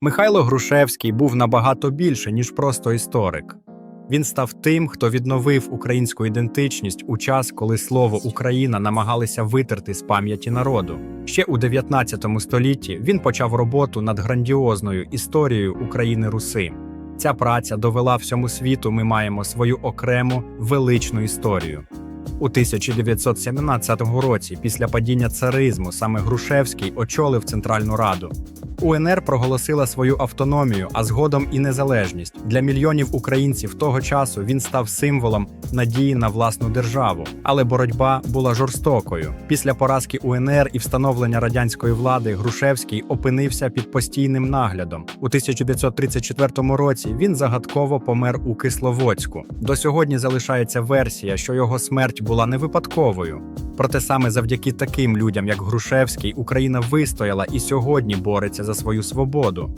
Михайло Грушевський був набагато більше, ніж просто історик. Він став тим, хто відновив українську ідентичність у час, коли слово Україна намагалися витерти з пам'яті народу. Ще у 19 столітті він почав роботу над грандіозною історією України Руси. Ця праця довела всьому світу. Ми маємо свою окрему величну історію. У 1917 році, після падіння царизму, саме Грушевський очолив Центральну Раду. УНР проголосила свою автономію, а згодом і незалежність. Для мільйонів українців того часу він став символом надії на власну державу. Але боротьба була жорстокою. Після поразки УНР і встановлення радянської влади Грушевський опинився під постійним наглядом. У 1934 році він загадково помер у Кисловодську. До сьогодні залишається версія, що його смерть була не випадковою. Проте саме завдяки таким людям, як Грушевський, Україна вистояла і сьогодні бореться за свою свободу.